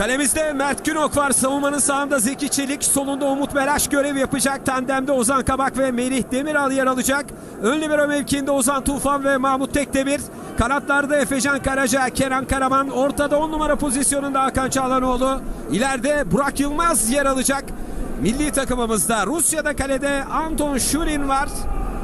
Kalemizde Mert Günok var. Savunmanın sağında Zeki Çelik. Solunda Umut Meraş görev yapacak. Tandemde Ozan Kabak ve Melih Demiral yer alacak. Ön libero mevkiinde Ozan Tufan ve Mahmut Tekdemir. Kanatlarda Efecan Karaca, Kenan Karaman. Ortada 10 numara pozisyonunda Hakan Çağlanoğlu. İleride Burak Yılmaz yer alacak. Milli takımımızda Rusya'da kalede Anton Şurin var.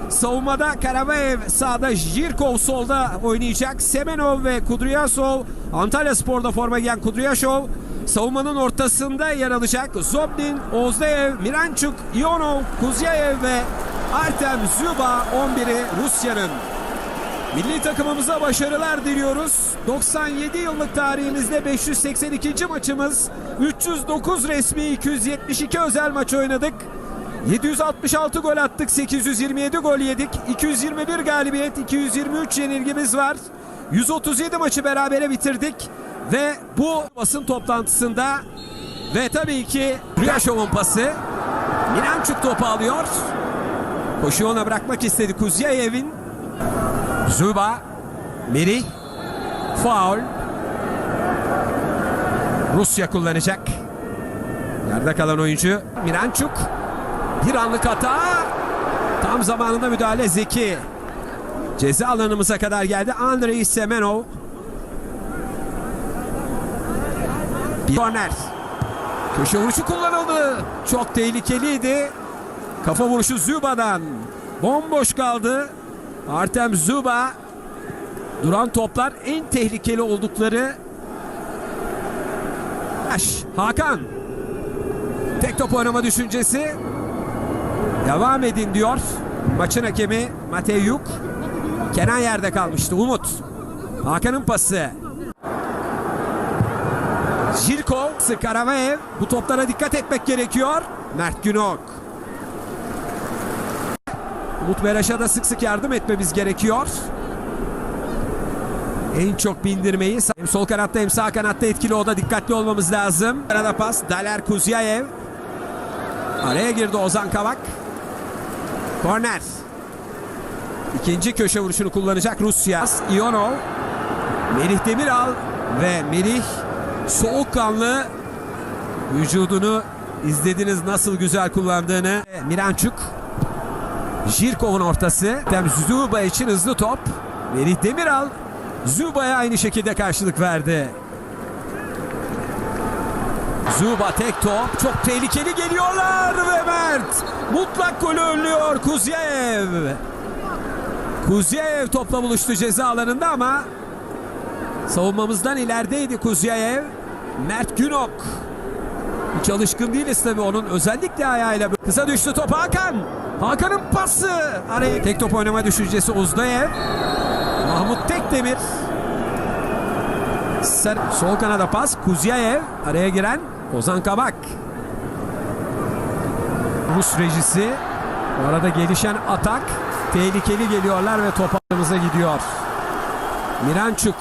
Savunmada Karavaev sağda Jirkov solda oynayacak. Semenov ve Kudryasov Antalya Spor'da forma giyen Kudryashov savunmanın ortasında yer alacak. Zobnin, Ozdeyev, Miranchuk, Ionov, Kuzyaev ve Artem Zuba 11'i Rusya'nın. Milli takımımıza başarılar diliyoruz. 97 yıllık tarihimizde 582. maçımız. 309 resmi 272 özel maç oynadık. 766 gol attık, 827 gol yedik. 221 galibiyet, 223 yenilgimiz var. 137 maçı berabere bitirdik. Ve bu basın toplantısında ve tabii ki Rüyaşov'un pası. Miranchuk topu alıyor. Koşuyu ona bırakmak istedi Kuzyayev'in. Zuba, Merih, faul. Rusya kullanacak. Yerde kalan oyuncu Miranchuk. Bir anlık hata. Tam zamanında müdahale Zeki. Ceza alanımıza kadar geldi. Andrei Semenov. Bir korner. Köşe vuruşu kullanıldı. Çok tehlikeliydi. Kafa vuruşu Zuba'dan. Bomboş kaldı. Artem Zuba. Duran toplar en tehlikeli oldukları. Hakan. Tek top oynama düşüncesi. Devam edin diyor. Maçın hakemi Mateyuk. Kenan yerde kalmıştı. Umut. Hakan'ın pası. Jirkov, Karavaev. Bu toplara dikkat etmek gerekiyor. Mert Günok. Umut Meraş'a da sık sık yardım etmemiz gerekiyor. En çok bindirmeyi hem sol kanatta hem sağ kanatta etkili o da dikkatli olmamız lazım. Arada pas Daler Kuzyayev. Araya girdi Ozan Kavak. Korner. İkinci köşe vuruşunu kullanacak Rusya. Ionov. Melih Demiral ve Melih soğukkanlı vücudunu izlediniz nasıl güzel kullandığını. Miranchuk. Jirkov'un ortası. Tem Zuba için hızlı top. Melih Demiral Zuba'ya aynı şekilde karşılık verdi. Zuba tek top. Çok tehlikeli geliyorlar ve Mert mutlak golü önlüyor Kuzyaev. Kuzyaev topla buluştu ceza alanında ama savunmamızdan ilerideydi Kuzyaev. Mert Günok. Hiç alışkın değiliz tabii onun özellikle ayağıyla. Kısa düştü top Hakan. Hakan'ın pası. Araya tek top oynama düşüncesi Uzdayev. Mahmut Tekdemir. Ser, sol kanada pas. Kuzyaev. Araya giren Ozan Kabak. Rus rejisi. Bu arada gelişen atak. Tehlikeli geliyorlar ve top gidiyor. Miranchuk.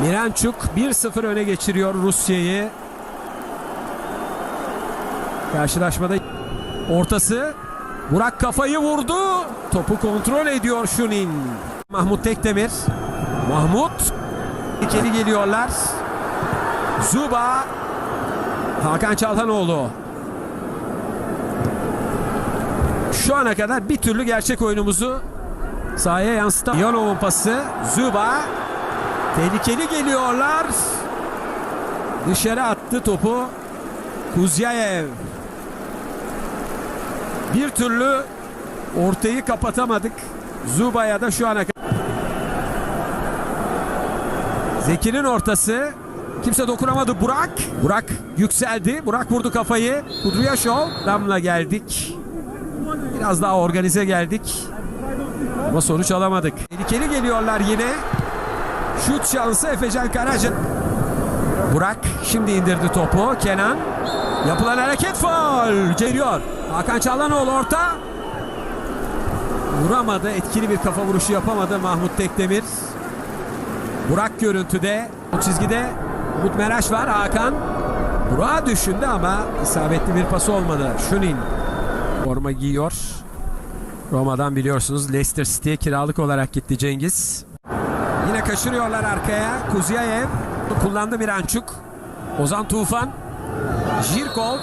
Miranchuk 1-0 öne geçiriyor Rusya'yı. Karşılaşmada ortası Burak kafayı vurdu. Topu kontrol ediyor Şunin. Mahmut Tekdemir. Mahmut. İkili geliyorlar. Zuba. Hakan Çalhanoğlu. Şu ana kadar bir türlü gerçek oyunumuzu sahaya yansıtan Yanov'un pası. Zuba. Tehlikeli geliyorlar. Dışarı attı topu. Kuzyayev. Bir türlü ortayı kapatamadık. Zuba'ya da şu ana kadar. Zeki'nin ortası. Kimse dokunamadı. Burak. Burak yükseldi. Burak vurdu kafayı. Kudryashov. Damla geldik. Biraz daha organize geldik. Ama sonuç alamadık. Tehlikeli geliyorlar yine. Şut şansı Efecan Karaca. Burak şimdi indirdi topu. Kenan. Yapılan hareket faul. Geliyor. Hakan Çağlanoğlu orta. Vuramadı. Etkili bir kafa vuruşu yapamadı Mahmut Tekdemir. Burak görüntüde. O çizgide Umut Meraş var. Hakan. Burak'a düşündü ama isabetli bir pası olmadı. Şunin forma giyiyor. Roma'dan biliyorsunuz Leicester City'ye kiralık olarak gitti Cengiz. Yine kaçırıyorlar arkaya. Kuziyayev kullandı Mirançuk. Ozan Tufan. Jirkov.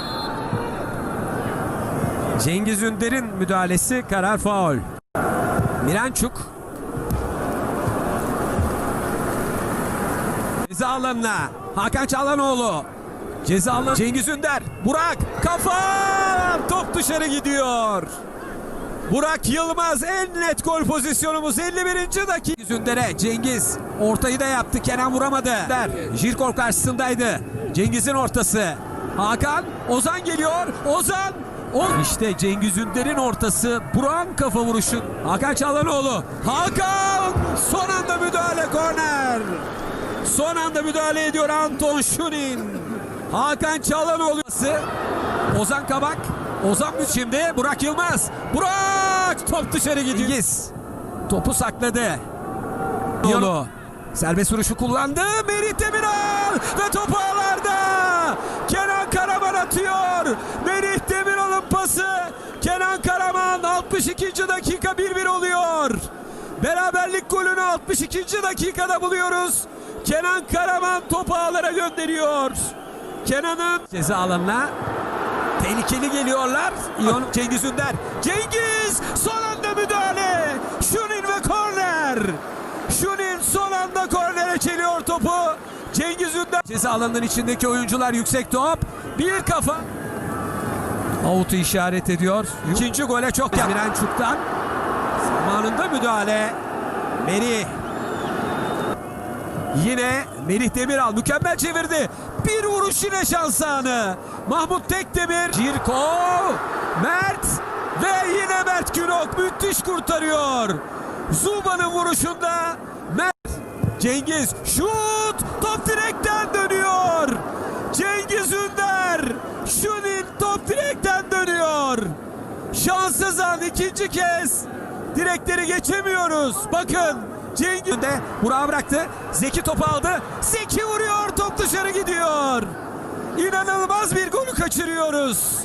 Cengiz Ünder'in müdahalesi karar faul. Mirançuk. Ceza alanına. Hakan Çalhanoğlu. Ceza alanı. Cengiz Ünder. Burak. Kafa. Top dışarı gidiyor. Burak Yılmaz en net gol pozisyonumuz 51. dakika. Ünder'e Cengiz ortayı da yaptı. Kenan vuramadı. Der. Jirkov karşısındaydı. Cengiz'in ortası. Hakan Ozan geliyor. Ozan o işte Cengiz Ünder'in ortası. Burak'ın kafa vuruşu. Hakan Çalhanoğlu. Hakan son anda müdahale korner. Son anda müdahale ediyor Anton Şunin. Hakan Çalhanoğlu. Ozan Kabak. Ozan mı şimdi? Burak Yılmaz. Burak! Top dışarı gidiyor. İngiz. Topu sakladı. Yolu. Serbest vuruşu kullandı. Merih Demiral ve topu ağlarda. Kenan Karaman atıyor. Merih Demiral'ın pası. Kenan Karaman 62. dakika 1-1 oluyor. Beraberlik golünü 62. dakikada buluyoruz. Kenan Karaman topu ağlara gönderiyor. Kenan'ın ceza alanına Tehlikeli geliyorlar. İyon Cengiz Ünder. Cengiz son anda müdahale. Şunin ve korner. Şunin son anda kornere çeliyor topu. Cengiz Ünder. Ceza alanının içindeki oyuncular yüksek top. Bir kafa. Out'u işaret ediyor. İkinci gole çok yakın. Mirançuk'tan. Zamanında müdahale. Merih. Yine Melih Demiral mükemmel çevirdi. Bir vuruş yine şans anı. Mahmut Tekdemir. Cirko. Mert. Ve yine Mert Günok müthiş kurtarıyor. Zuba'nın vuruşunda Mert. Cengiz şut. Top direkten dönüyor. Cengiz Ünder. Şunin top direkten dönüyor. Şanssız an ikinci kez. Direkleri geçemiyoruz. Bakın Cengiz de Burak'a bıraktı. Zeki topu aldı. Zeki vuruyor. Top dışarı gidiyor. İnanılmaz bir golü kaçırıyoruz.